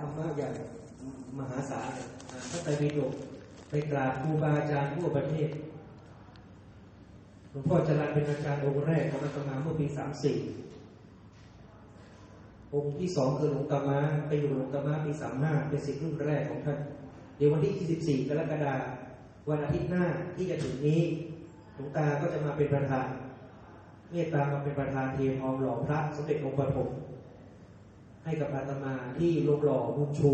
ธรรมะอย่างมหาศาลเนี่ยอ่านพระไตรปิฎกไปกราบครูบาอาจารย์ทั่วประเทศหลวงพ่อจรัญเป็นอาจารย์องค์แรกของอาตมาเมื่อปีสามสี่องค์ที่สองคือหลวงตามาไปอยู่หลวงตามาปีสามห้าเป็นศิษย์รุ่นแรกของท่าน เดี๋ยววันที่24กรกฎาคมวันอาทิตย์หน้าที่จะถึงนี้หลวงตาก็จะมาเป็นประธานเมตตามาเป็นประธานเทียนทองหล่อพระสมเด็จองค์ปฐม ให้กับอาตมาที่โรงหล่อมุงชู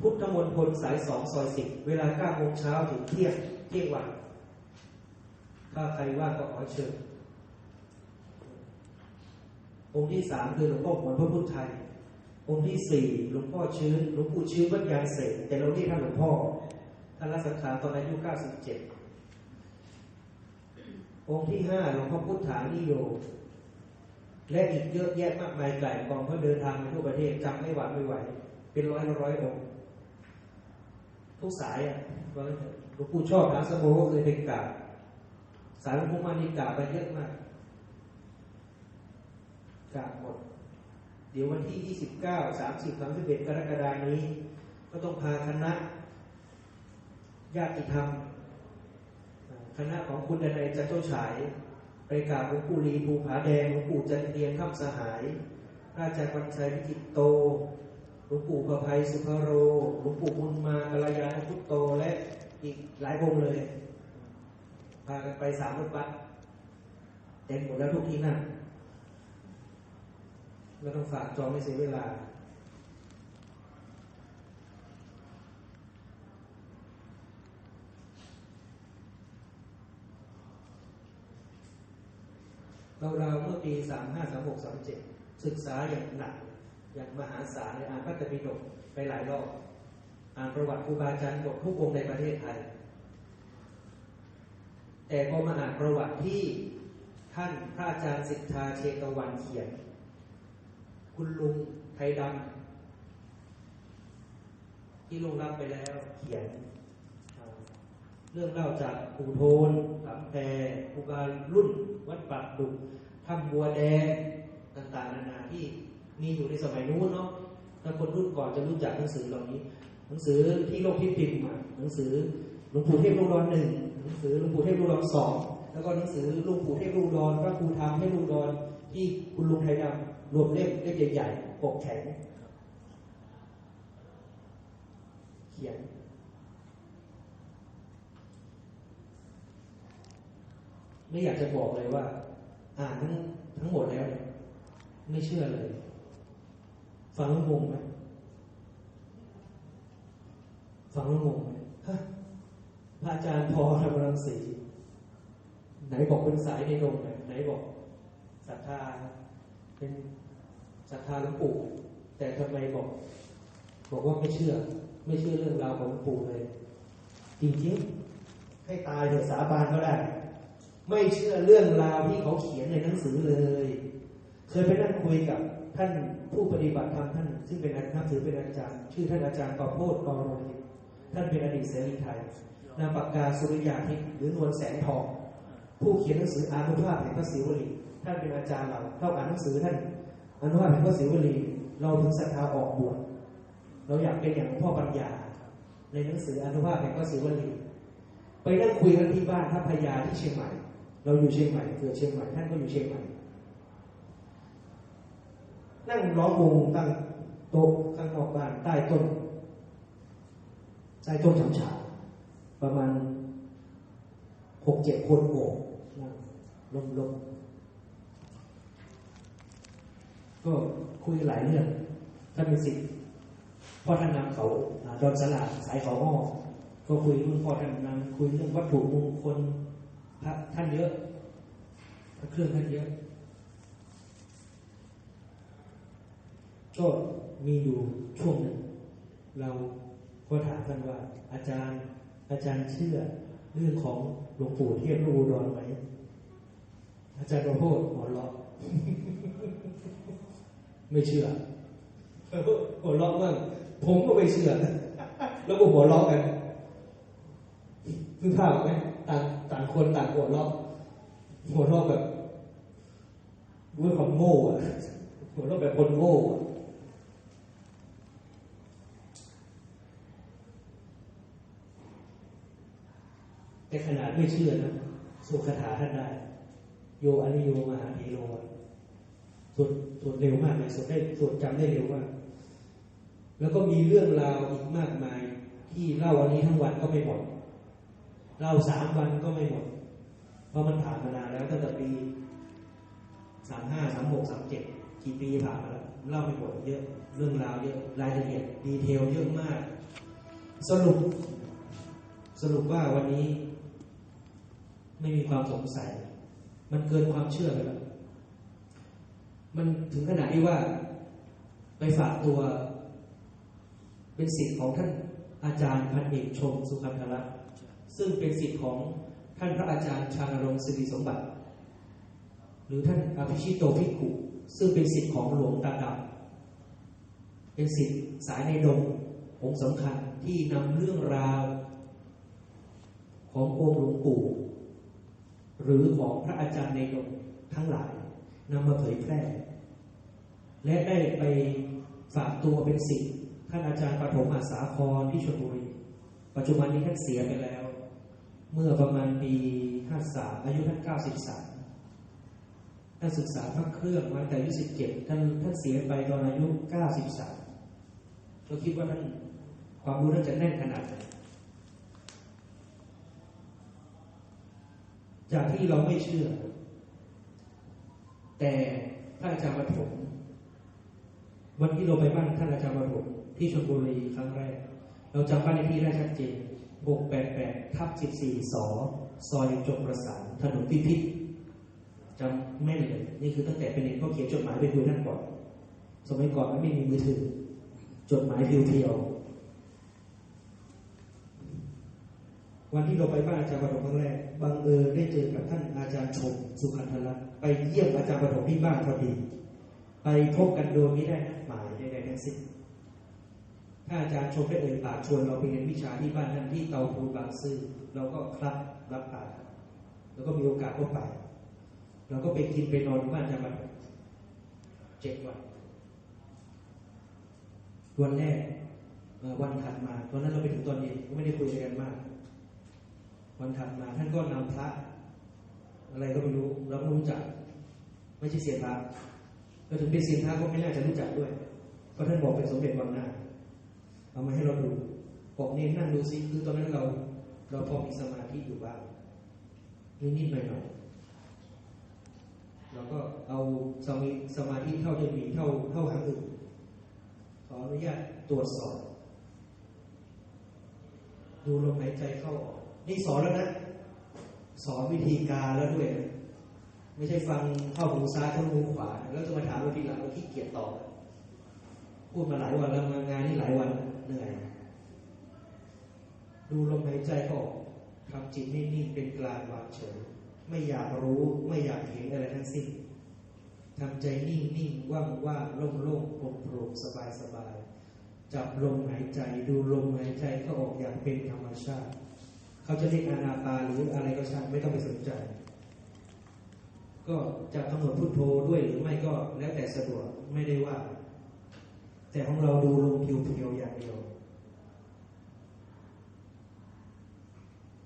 พุทธมณฑลสายสองซอยสิบเวลา9โมงเช้าถึงเที่ยงเที่ยงวัน ถ้าใครว่างก็ขอเชิญองค์ที่สามคือหลวงพ่อหวนพระพุทธไทย องค์ที่สี่หลวงพ่อชื้นหลวงปู่ชื้นวัดยางเสกแต่เราเรียกท่านหลวงพ่อท่านรักสังขารตอนอายุ97องค์ที่ห้าหลวงพ่อพุทธานิโย และอีกเยอะแยะมากมายไก่กองเขาเดินทางไปทั่วประเทศจำไม่หวาดไม่ไหว เป็นร้อยร้อยองค์ทุกสายอะว่างั้นเถอะหลวงปู่ชอบหาสโมก็เคยเป็นกาบสายหลวงปู่มานิกาบไปเยอะมากกาบหมด เดี๋ยววันที่29 30 31กรกฎานี้ ก็ต้องพาคณะญาติธรรม คณะของคุณดนัยจันโตฉาย กราบหลวงปู่ลีภูผาแดงหลวงปู่จันเทียนข้ามสหายพระอาจารย์วันชัยวิจิตโตหลวงปู่ประภัยสุภโรหลวงปู่บุญมากัลยาณพุทโตและอีกหลายองค์เลยพากันไปสามรถบัสเต็มหมดแล้วทุกที่นั่งไม่ต้องฝากจองไม่เสียเวลา เราเราเมื่อปี35 36 37ศึกษาอย่างหนัก อย่างมหาศาลอ่านพระไตรปิฎกไปหลายรอบอ่านประวัติครูบาอาจารย์หมดทุกองในประเทศไทย แต่พอมาอ่านประวัติที่ท่านพระอาจารย์สิทธาเชตวันเขียน คุณลุงไทยดำที่ลงรับไปแล้วเขียน เรื่องเล่าจากปู่โทนลำแพภูการรุ่น วัดปักดุกถ้ำบัวแดงต่างๆ นานาที่มีอยู่ในสมัยนู้นเนาะถ้าคนรุ่นก่อนจะรู้จักหนังสือเหล่านี้ หนังสือที่โลกพิมพ์พิมพ์มาหนังสือหลวงปู่เทพลูกดอนหนึ่งหนังสือหลวงปู่เทพลูกดอนสองแล้วก็หนังสือหลวงปู่เทพลูกดอนพระครูธรรมเทพลูกดอนที่คุณลุงไทยดำรวมเล่มเล่มใหญ่ๆปกแข็งเขียน ไม่อยากจะบอกเลยว่า อ่านทั้งทั้งหมดแล้วเนี่ยไม่เชื่อเลย ฟังแล้วงงไหมฟังแล้วงงไหมฮะพระอาจารย์พอธรรมรังสีไหนบอกเป็นสายในดงไหนไหนบอกศรัทธาเป็นศรัทธาหลวงปู่แต่ทำไมบอก บอกว่าไม่เชื่อ ไม่เชื่อเรื่องราวของหลวงปู่เลย จริงๆให้ตายเถอะสาบานก็ได้ ไม่เชื่อเรื่องราวที่เขาเขียนในหนังสือเลย เคยไปนั่งคุยกับท่านผู้ปฏิบัติธรรมท่าน ซึ่งเป็นอาจารย์ถือเป็นอาจารย์ ชื่อท่านอาจารย์ประโพธกรโรหิท่านเป็นอดีตเสรีไทยนามปากกาสุริยาทิพย์หรือนวลแสงทอง ผู้เขียนหนังสืออานุภาพแห่งพระศิวลีท่านเป็นอาจารย์เราเราอ่านหนังสือท่านอานุภาพแห่งพระศิวลีเราถึงศรัทธาออกบวชเราอยากเป็นอย่างหลวงพ่อปัญญา ในหนังสืออานุภาพแห่งพระศิวลีไปนั่งคุยกันที่บ้านทัพพยาที่เชียงใหม่ เราอยู่เชียงใหม่เกิดเชียงใหม่ท่านก็อยู่เชียงใหม่ นั่งล้อมวงตั้งโต๊ะข้างนอกบ้านใต้ต้นใต้ต้นฉำฉาประมาณหกเจ็ดคนโอบนั่งลมลมก็คุยหลายเรื่องท่านเป็นสิทธิ์พ่อท่านนำเขาดอนสลาดสายเขาอ้อก็คุยรุ่นพ่อท่านนำคุยเรื่องวัตถุมงคล พระท่านเยอะพระเครื่องท่านเยอะ ก็มีอยู่ช่วงหนึ่งเราก็ถามกันว่า อาจารย์อาจารย์เชื่อเรื่องของหลวงปู่เทพลูกอุดรไหม อาจารย์ประโพธหัวเราะไม่เชื่อหัวเราะมากผมก็ไม่เชื่อ แล้วก็หัวเราะกันคือภาพไหม ต่างต่างคนต่างหัวเราะหัวเราะแบบด้วยความโง่อะหัวเราะแบบคนโง่อะแต่ขนาดไม่เชื่อนะสุขถาท่านได้ โยอริโยมหาธีโรสวดสวดเร็วมากเลยสวดได้สวดจำได้เร็วมาก แล้วก็มีเรื่องราวอีกมากมาย ที่เล่าวันนี้ทั้งวันก็ไม่หมด เล่าสามวันก็ไม่หมด เพราะมันผ่านมานานแล้วตั้งแต่ปีสามห้าสามหกสามเจ็ดกี่ปีผ่านมาแล้วเล่าไม่หมดเยอะ เรื่องราวเยอะรายละเอียดดีเทลเยอะมาก สรุป สรุปว่าวันนี้ ไม่มีความสงสัย มันเกินความเชื่อไปแล้วมันถึงขนาดที่ว่า ไปฝากตัว เป็นสิทธิ์ของท่านอาจารย์พันเอกชมสุขันธรัตน์ ซึ่งเป็นสิทธิ์ของท่านพระอาจารย์ชานรงค์สิริสมบัติ หรือท่านอภิชิตโตภิกขุซึ่งเป็นสิทธิ์ของหลวงตาดำเป็นสิทธิ์สายในดงองค์สำคัญที่นำเรื่องราว ขององค์หลวงปู่หรือของพระอาจารย์ในดงทั้งหลายนำมาเผยแพร่ และได้ไปฝากตัวเป็นสิทธิ์ท่านอาจารย์ปฐมอาสาครที่ชลบุรี ปัจจุบันนี้ท่านเสียไปแล้ว เมื่อประมาณปี 53 อายุท่าน 93 ท่านศึกษาพระเครื่องมาแต่อายุ 17 ท่านท่านเสียไปตอนอายุ 93เราคิดว่าท่านความรู้ท่านจะแน่นขนาดไหนจากที่เราไม่เชื่อ แต่พระอาจารย์ปฐมวันที่เราไปบ้านท่านอาจารย์ปฐมที่ชลบุรีครั้งแรก เราจำบ้านเลขที่ได้ชัดเจน 688ทับ14สอซอยจงประสานถนนพิพิธจำแม่นเลย นี่คือตั้งแต่เป็นเด็กก็เขียนจดหมายไปคุยท่านก่อน สมัยก่อนไม่มีมือถือ จดหมายเพียวๆวันที่เราไปบ้านอาจารย์ปฐมครั้งแรกบังเอิญได้เจอกับท่านอาจารย์ชม สุขันธรัตน์ไปเยี่ยมอาจารย์ปฐมที่บ้านพอดี ไปพบกันโดยไม่ได้นัดหมายใดๆทั้งสิ้น ถ้าอาจารย์ชมได้เอ่ยปากชวนเราไปเรียนวิชาที่บ้านท่านที่เตาปูนบางซื่อเราก็ครับรับปากแล้วก็มีโอกาสก็ไปเราก็ไปกินไปนอนบ้านอาจารย์เจ็ดวันวันแรกวันถัดมาตอนนั้นเราไปถึงตอนเย็นก็ไม่ได้คุยกันมาก วันถัดมาท่านก็นำพระ อะไรก็ไม่รู้เราไม่รู้จัก ไม่ใช่เสียพระก็ถึงเป็นเสียพระก็ไม่น่าจะรู้จักด้วยเพราะท่านบอกเป็นสมเด็จวังหน้า เราดูบอกเน้นนั่งดูซิคือตอนนั้นเรา เราพอมีสมาธิอยู่บ้างนิดๆหน่อยๆเราก็เอาสมาสมาธิเท่าจะมีเท่าเท่าหางอื่นขออนุญาตตรวจสอบ ดูลมหายใจเข้าออกนี่สอนแล้วนะ สอนวิธีการแล้วด้วยนะไม่ใช่ฟังเข้าหูซ้ายเข้าหูขวา แล้วจะมาถามเราทีหลังเราขี้เกียจตอบพูดมาหลายวันแล้วมางานนี่หลายวัน เหนื่อย ดูลมหายใจออกทำจิตนิ่งๆเป็นกลางวางเฉย ไม่อยากรู้ไม่อยากเห็นอะไรทั้งสิ้นทำใจนิ่งๆว่างๆโล่งๆโปร่งๆสบายๆจับลมหายใจดูลมหายใจเข้าออกอย่างเป็นธรรมชาติ เขาจะเรียกอานาปาหรืออะไรก็ช่างไม่ต้องไปสนใจ ก็จะกำหนดพุทโธด้วยหรือไม่ก็แล้วแต่สะดวกไม่ได้ว่า แต่ของเราดูลมเพียวอย่างเดียว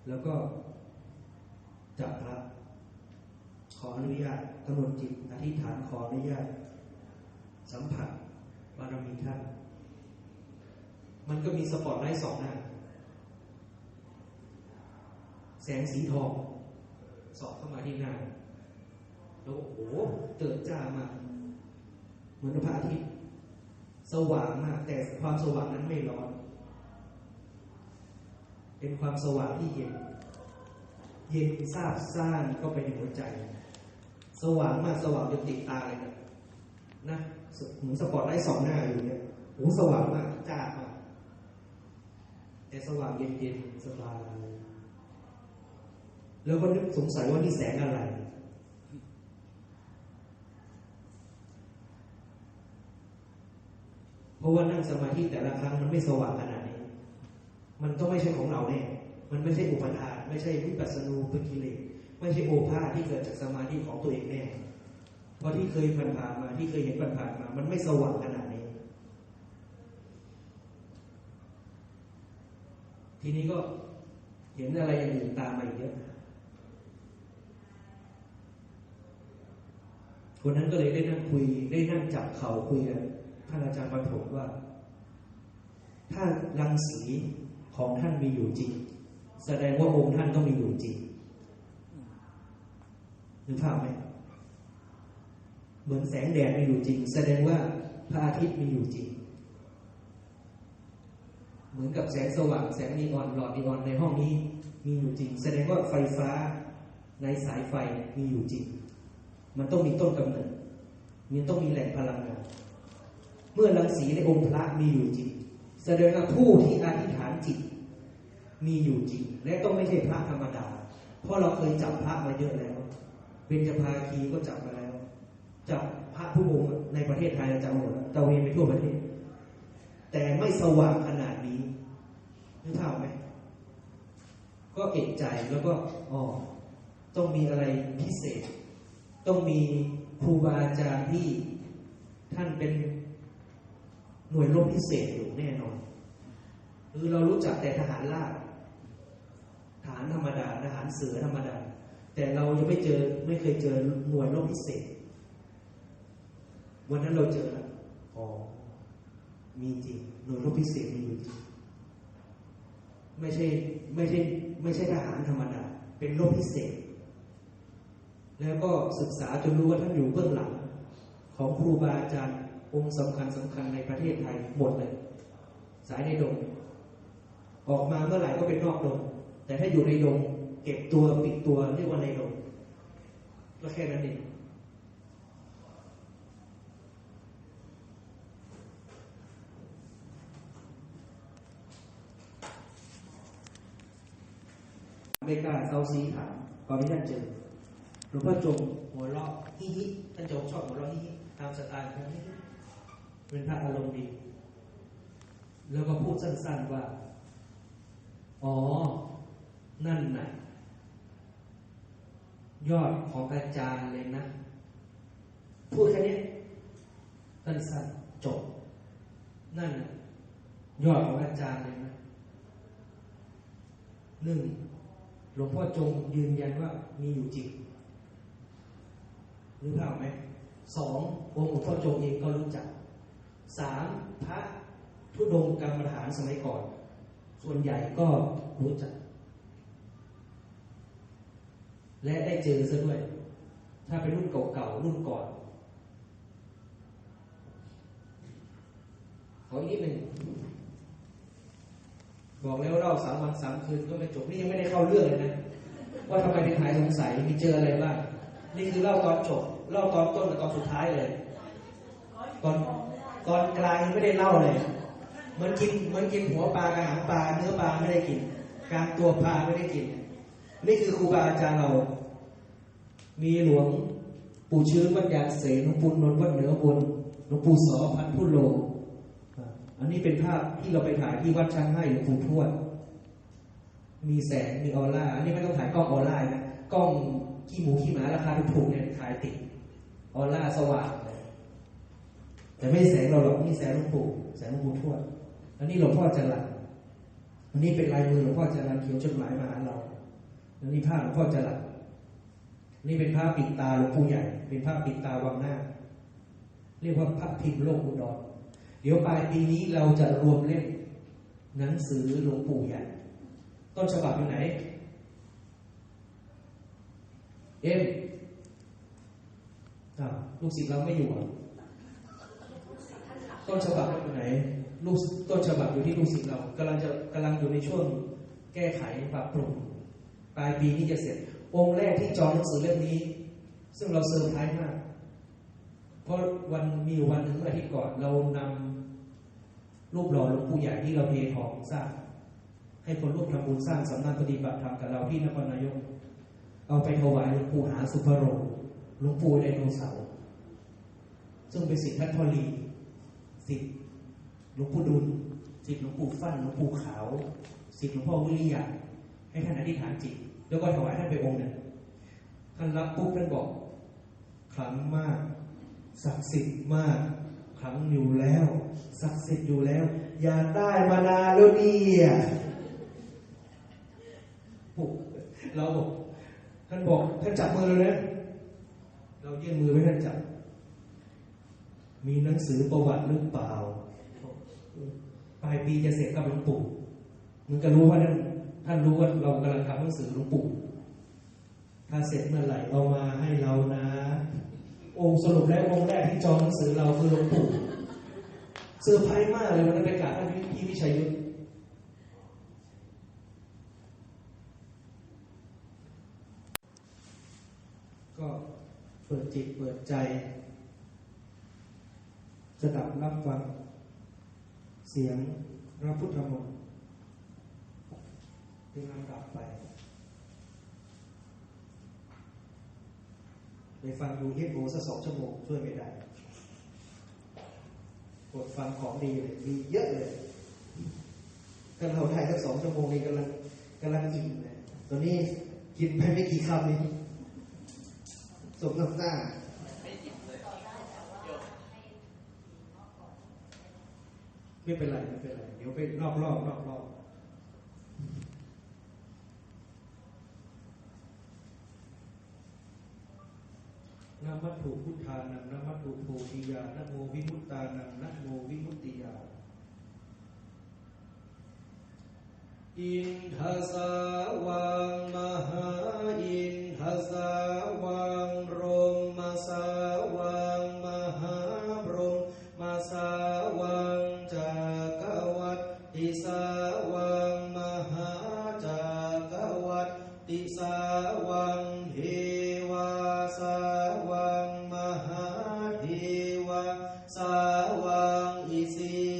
แล้วก็จับพระขออนุญาตกำหนดจิตอธิษฐานขออนุญาต สัมผัสบารมีท่าน มันก็มีสปอตไลท์สองหน้า แสงสีทองสอดเข้ามาที่หน้าแล้วโอ้โหเติดจ้ามากเหมือนพระอาทิตย์ สว่างมาก แต่ความสว่างนั้นไม่ร้อน เป็นความสว่างที่เย็น เย็นซาบซ่านเข้าไปในหัวใจ สว่างมากสว่างจนติดตาเลยนะนะเหมือนสปอตไลท์สองหน้าอยู่เนี่ยโอ้สว่างมากจ้ามากแต่สว่างเย็นๆสบายแล้วก็นึกสงสัยว่านี่แสงอะไร เพ ราะว่านั่งสมาธิแต่ละครั้งมันไม่สว่างขนาดนี้ มันต้องไม่ใช่ของเราแน่มันไม่ใช่อุปทาน ไม่ใช่วิปัสสนูปกิเลสไม่ใช่โอภาที่เกิดจากสมาธิของตัวเองแน่เพราะที่เคยผ่านมาที่เคยเห็นผ่านมา มันไม่สว่างขนาดนี้ ทีนี้ก็เห็นอะไรอย่างอื่นตามมาอีกเยอะคนนั้นก็เลยได้นั่งคุย ได้นั่งจับเข่าคุยกับ ท่านอาจารย์ปฐมว่า ถ้ารังสีของท่านมีอยู่จริง แสดงว่าองค์ท่านต้องมีอยู่จริงนึกภาพไหมเหมือนแสงแดดมีอยู่จริง แสดงว่าพระอาทิตย์มีอยู่จริง เหมือนกับแสงสว่างแสงนีออนหลอดนีออนในห้องนี้ มีอยู่จริง แสดงว่าไฟฟ้าในสายไฟมีอยู่จริง มันต้องมีต้นกำเนิด มันต้องมีแหล่งพลังงาน เมื่อรังสีในองค์พระมีอยู่จริง แสดงว่าผู้ที่อธิษฐานจิต มีอยู่จริง และต้องไม่ใช่พระธรรมดา เพราะเราเคยจับพระมาเยอะแล้ว เบญจภาคีก็จับมาแล้ว จับพระผู้องค์ในประเทศไทยเราจับหมดตะเวนไปทั่วประเทศ แต่ไม่สว่างขนาดนี้นึกภาพไหมก็เอกใจแล้วก็อ๋อต้องมีอะไรพิเศษ ต้องมีครูบาอาจารย์ที่ท่านเป็น หน่วยรบพิเศษอยู่แน่นอน คือเรารู้จักแต่ทหารลาทหารธรรมดาทหารเสือธรรมดา แต่เรายังไม่เจอไม่เคยเจอหน่วยรบพิเศษ วันนั้นเราเจอแล้วอ๋อมีจริงหน่วยรบพิเศษมีอยู่จริงไม่ใช่ไม่ใช่ไม่ใช่ทหารธรรมดา เป็นรบพิเศษ แล้วก็ศึกษาจนรู้ว่าท่านอยู่เบื้องหลัง ของครูบาอาจารย์ องค์สำคัญสำคัญในประเทศไทยหมดเลย สายในดง ออกมาเมื่อไหร่ก็เป็นนอกดง แต่ถ้าอยู่ในดง เก็บตัวปิดตัวเรียกว่าในดงก็แค่นั้นเองไม่กล้าเซาซีถามตอนที่ท่านเจอหลวงพ่อจงหัวเราะฮิฮิท่านจงชอบหัวเราะฮิฮิตามสไตล์ของท่าน เป็นพระอารมณ์ดี แล้วก็พูดสั้น ๆว่า อ๋อ นั่นน่ะ ยอดของอาจารย์เลยนะ พูดแค่นี้สั้นๆจบ นั่นน่ะยอดของอาจารย์เลยนะหนึ่งหลวงพ่อจงยืนยันว่ามีอยู่จริงรู้เปล่าไหมสององค์หลวงพ่อจงเองก็รู้จัก สามพระทุดงค์กรรมฐานสมัยก่อน ส่วนใหญ่ก็รู้จัก และได้เจอซะด้วย ถ้าเป็นรุ่นเก่าๆรุ่นก่อน ขออีกนิดหนึ่งบอกแล้วเล่าสามวันสามคืนก็ไม่จบนี่ยังไม่ได้เข้าเรื่องเลยนะ ว่าทำไมถึงหายสงสัยมีเจออะไรบ้างนี่คือเล่าตอนจบเล่าตอนต้นกับตอนสุดท้ายเลย ตอน ตอนกลางยังไม่ได้เล่าเลยมันกินมันกินหัวปลากระหางปลาเนื้อปลาไม่ได้กินกลางตัวปลาไม่ได้กิน นี่คือครูบาอาจารย์เรา มีหลวงปู่ชื้นวัดยางเสนหลวงปู่นนท์วัดเหนือบนหลวงปู่สอพันพุโลอันนี้เป็นภาพที่เราไปถ่ายที่วัดช้างให้หลวงปู่ทวด มีแสงมีออร่า อันนี้ไม่ต้องถ่ายกล้องออร่านะกล้องขี้หมูขี้หมาราคาถูกๆเนี่ยถ่ายติดออร่าสว่าง แต่ไม่แสงเราหรอกนี่แสงหลวงปู่แสงหลวงปู่ทวดอันนี้หลวงพ่อจรันอันนี้เป็นลายมือหลวงพ่อจรันเขียนจดหมายมาหาเราอันนี้ภาพหลวงพ่อจรันนี่เป็นภาพปิดตาหลวงปู่ใหญ่ เป็นภาพปิดตาวังหน้า เรียกว่าพระพิมพ์โลกอุดรเดี๋ยวปลายปีนี้เราจะรวมเล่มหนังสือหลวงปู่ใหญ่ต้นฉบับอยู่ไหน เอ็มลูกศิษย์เราไม่อยู่ ต้นฉบับอยู่ไหนลูกต้นฉบับอยู่ที่ลูกศิษย์เรากำลังจะกำลังอยู่ในช่วงแก้ไขปรับปรุงปลายปีนี้จะเสร็จ องค์แรกที่จองหนังสือเล่มนี้ ซึ่งเราเซอร์ไพรส์มาก เพราะวันมีวันหนึ่งเมื่อาทิตย์ก่อนเรานำรูปหล่อหลวงปู่ใหญ่ที่เราเททองสร้าง ให้คนร่วมทำบุญสร้างสำนักปฏิบัติธรรมกับเราที่นครนายก เอาไปถวายหลวงปู่หาสุภโรหลวงปู่ไดโนเสาร์ซึ่งเป็นสิทธิทัตพลี สิทธิหลวงปู่ดุลสิทธิหลวงปู่ฟั่นหลวงปู่ขาวสิทธิหลวงพ่อวิริยะให้ท่านอธิษฐานจิต แล้วก็ถวายท่านไปองค์หนึ่งท่านรับปุ๊บท่านบอกขลังมากศักดิ์สิทธิ์มากขลังอยู่แล้วศักดิ์สิทธิ์อยู่แล้ว อยาได้มานานแล้วเนี่ยเราบอกท่านบอกท่านจับมือเลยนะเรายื่นมือให้ท่านจับ มีหนังสือประวัติหรือเปล่าปลายปีจะเสร็จกับหลวงปู่มันก็รู้ว่าท่านท่านรู้ว่าเรากำลังทำหนังสือหลวงปู่ถ้าเสร็จเมื่อไหร่เอามาให้เรานะ องค์สรุปแล้วองค์แรกที่จองหนังสือเราคือหลวงปู่เซอร์ไพรส์มากเลยวันนั้นไปกราบท่านพี่วิชัยยุทธก็เปิดจิตเปิดใจ สดับรับฟัง เสียงพระพุทธมนต์เป็นลำดับไปไปฟังดูเฮดโบสักสองชั่วโมงช่วยไม่ได้กดฟังของดีเลยดีเยอะเลยถ้าเราได้สักสองชั่วโมงนี้กำลังกำลังอิ่มเลยตอนนี้กินไปไม่กี่คำนี้สมน้ำหน้า ไม่เป็นไรไม่เป็นไรเดี๋ยวไปรอบรอบรอบรอบนามัตถุพุทธานังนามัตถุโพธิยานะโมวิมุตตานังนะโมวิมุตติยา อินทสาวังมหาอินทสาว สาวังอิสิ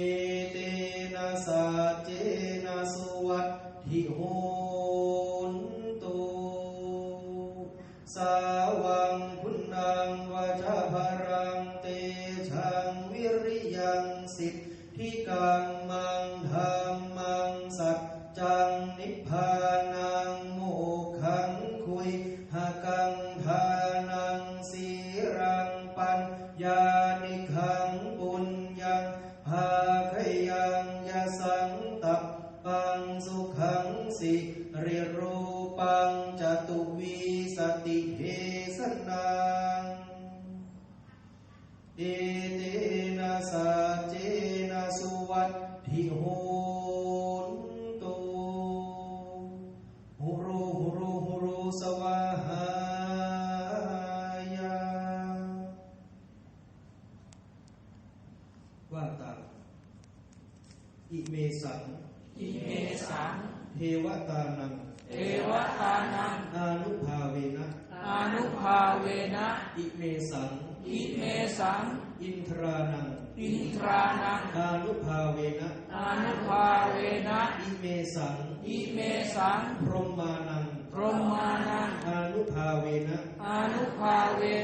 เอเตนะสัจเจนะสุวัตถิโหนตุสาวังพุณังวาจาพรังเตชังวิริยังสิทธิกัง ेन स चेन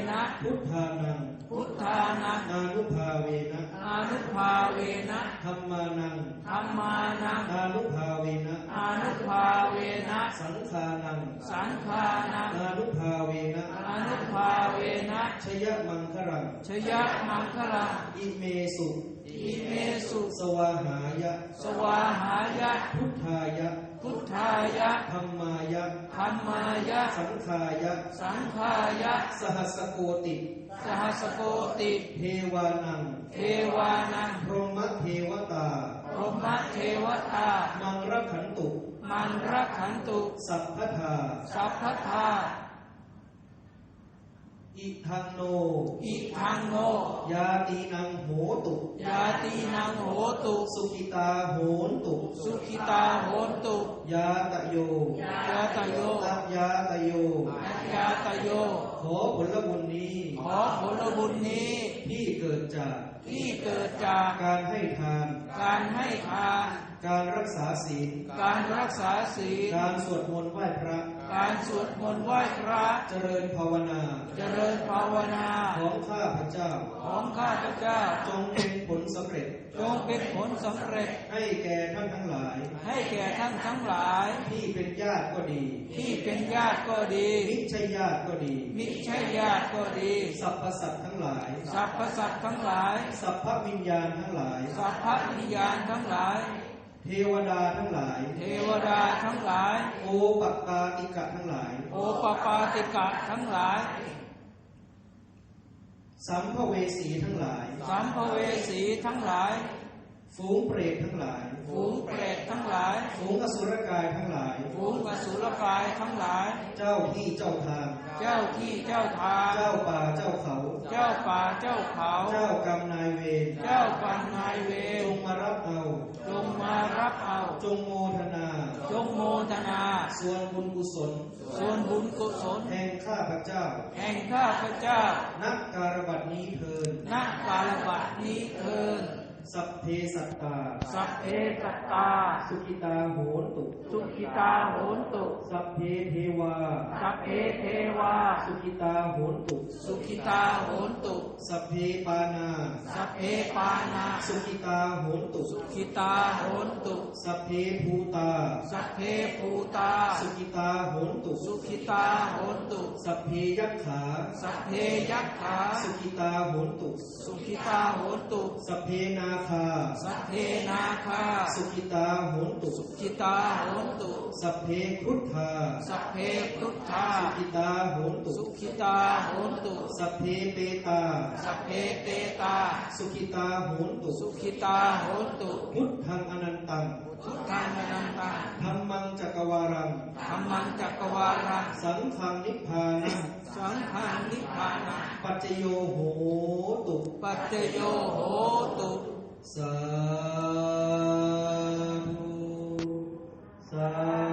นะพุทธานังพุทธานังอานุภาเวนะอานุภาเวนะธรรมานังธรรมานังอานุภาเวนะอานุภาเวนะสังฆานังสังฆานังอานุภาเวนะอานุภาเวนะชยมังครังชยมังคลังอิเมสุอิเมสุสวาหายะ สวาหายะ พุทธายะ พุทธายะธรรมายะธรรมายะ สังขายะ สังฆายะ สหัสโกติ สหัสโกติ เทวานัง เทวานัง พรหมเทวตา พรหมเทวตา มังรักขันตุ มันรักขันตุ สัพพทา สัพพทา อิทังโน อิทังโน ยาตีนังโหตุ ยาตีนังโหตุ สุขิตาโหนตุ สุขิตาโหนตุ ยาตะโย ยาตโยอัญญาตะโยอัญญาตโย ขอผลบุญนี้ ขอผลบุญนี้ ที่เกิดจาก ที่เกิดจาก การให้ทาน การให้ทาน การรักษาศีล การรักษาศีล การสวดมนต์ไหว้พระ การสวดมนต์ไหว้พระเจริญภาวนา เจริญภาวนา ของข้าพเจ้า ของข้าพเจ้า จงเป็นผลสำเร็จ จงเป็นผลสำเร็จ ให้แก่ท่านทั้งหลาย ให้แก่ท่านทั้งหลาย ที่เป็นญาติก็ดี ที่เป็นญาติก็ดี มิใช่ญาติก็ดี มิใช่ญาติก็ดีสรรพสัตว์ทั้งหลายสรรพสัตว์ทั้งหลาย สัพพวิญญาณทั้งหลาย สัพพวิญญาณทั้งหลาย เทวดาทั้งหลาย เทวดาทั้งหลาย โอปปาติกะทั้งหลาย โอปปาติกะทั้งหลาย สัมภเวสีทั้งหลาย สัมภเวสีทั้งหลาย ฝูงเปรตทั้งหลาย ฝูงเปรตทั้งหลาย ฝูงอสุรกายทั้งหลาย ฝูงอสุรกายทั้งหลาย เจ้าที่เจ้าทาง เจ้าที่เจ้าทาง เจ้าป่าเจ้าเขา เจ้าป่าเจ้าเขา เจ้ากรรมนายเวร เจ้ากรรมนายเวจรงมารับเอา จงมารับเอา จงโมทนา จงโมทนา ส่วนบุญกุศล ส่วนบุญกุศล แห่งข้าพเจ้า แห่งข้าพเจ้า นักการบัดนี้เทินณกาลบัดนี้เทิน สัพเพสัตตา สัพเพสัตตา สุขิตาโหนตุ สุขิตาโหนตุ สัพเพเทวา สัพเพเทวา สุขิตาโหนตุ สุขิตาโหนตุ สัพเพปานา สัพเพปานา สุขิตาโหนตุ สุขิตาโหนตุ สัพเพภูตา สัพเพภูตา สุขิตาโหนตุ สุขิตาโหนตุ สัพเพยักขา สัพเพยักขา สุขิตาโหนตุ สุขิตาโหนตุ สัพเพนาคา สัพเพนาคา สุขิตาโหนตุสุขิตาโหนตุ สัพเพครุฑธา สัพเพพุทธา สุขิตาโหนตุ สุขิตาโหนตุ สัพเพเปตา สัพเพเตตา สุขิตาโหนตุ สุขิตาโหนตุพุทธังอนันตังพุทธังอนันตังธรรมังจักรวารังธรรมังจักรวาลัง สังฆังนิพพานังสังฆังนิพพานังปัจจโยโหตุ ปัจจโยโหตุ สาธุสา